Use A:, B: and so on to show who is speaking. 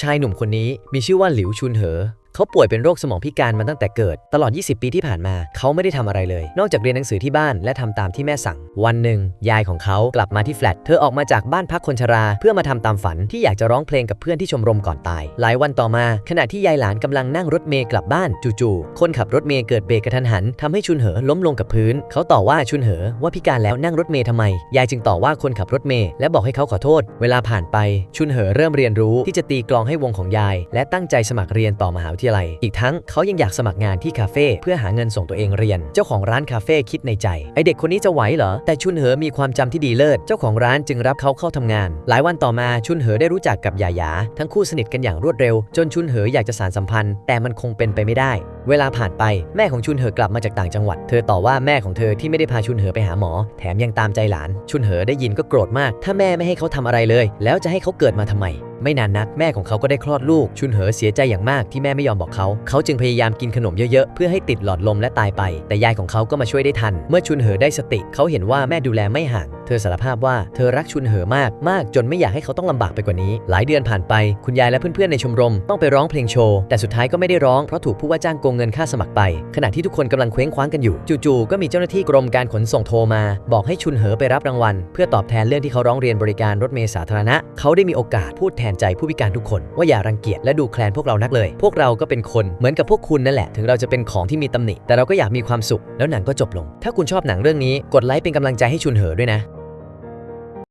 A: ชายหนุ่มคนนี้มีชื่อว่าหลิวชุนเหอ เขาป่วยเป็นโรคสมองพิการมาตั้งแต่เกิด ตลอด 20 ปีที่ผ่านมา เขาไม่ได้ทำอะไรเลย นอกจากเรียนหนังสือที่บ้านและทำตามที่แม่สั่ง วันหนึ่ง ยายของเขากลับมาที่แฟลต เธอออกมาจากบ้านพักคนชรา เพื่อมาทำตามฝันที่อยากจะร้องเพลงกับเพื่อนที่ชมรมก่อนตาย หลายวันต่อมา ขณะที่ยายหลานกำลังนั่งรถเมล์กลับบ้านจู่ๆคนขับรถเมล์เกิดเบรกกระทันหันทำให้ชุนเหอล้มลงกับพื้น เขาต่อว่าชุนเหอว่าพิการแล้วนั่งรถเมล์ทำไม ยายจึงต่อว่าคนขับรถเมล์และบอกให้เขาขอโทษ เวลาผ่านไปชุนเหอเริ่มเรียนรู้ที่จะตีกลองให้วงของยาย และตั้งใจสมัครเรียนต่อมหาวิทยาลัย อีกทั้งเขายังอยากสมัครงานที่คาเฟ่เพื่อหาเงินส่งตัวเองเรียน เจ้าของร้านคาเฟ่คิดในใจ ไอเด็กคนนี้จะไหวเหรอ แต่ชุนเหอมีความจำที่ดีเลิศ เจ้าของร้านจึงรับเขาเข้าทำงาน หลายวันต่อมาชุนเหอได้รู้จักกับหยาหยา ทั้งคู่สนิทกันอย่างรวดเร็ว จนชุนเหออยากจะสานสัมพันธ์ แต่มันคงเป็นไปไม่ได้ เวลาผ่านไปแม่ของชุนเหอกลับมาจากต่างจังหวัด เธอต่อว่าแม่ของเธอที่ไม่ได้พาชุนเหอไปหาหมอ แถมยังตามใจหลาน ชุนเหอได้ยินก็โกรธมาก ถ้าแม่ไม่ให้เขาทำอะไรเลย แล้วจะให้เขาเกิดมาทำไมไม่นานนักแม่ของเขาก็ได้คลอดลูก ชุนเหอเสียใจอย่างมากที่แม่ไม่ยอมบอกเขา เขาจึงพยายามกินขนมเยอะๆ เพื่อให้ติดหลอดลมและตายไป แต่ยายของเขาก็มาช่วยได้ทัน เมื่อชุนเหอได้สติ เขาเห็นว่าแม่ดูแลไม่ห่าง เธอสารภาพว่าเธอรักชุนเหอมากมากจนไม่อยากให้เขาต้องลำบากไปกว่านี้ หลายเดือนผ่านไป คุณยายและเพื่อนๆในชมรมต้องไปร้องเพลงโชว์ แต่สุดท้ายก็ไม่ได้ร้องเพราะถูกผู้ว่าจ้างโกงเงินค่าสมัครไป ขณะที่ทุกคนกำลังเคว้งคว้างกันอยู่ จู่ๆก็มีเจ้าหน้าที่กรมการขนส่งโทรมา บอกให้ชุนเหอไปรับรางวัล เพื่อตอบแทนเรื่องที่เขาร้องเรียนบริการรถเมล์สาธารณะ เขาได้มีโอกาสพูดแทนใจผู้พิการทุกคน ว่าอย่ารังเกียจและดูแคลนพวกเรานักเลย พวกเราก็เป็นคนเหมือนกับพวกคุณนั่นแหละ ถึงเราจะเป็นของที่มีตำหนิ แต่เราก็อยากมีความสุข แล้วหนังก็จบลง ถ้าคุณชอบหนังเรื่องนี้กดไลค์เป็นกำลังใจให้ชุนเหอด้วยนะ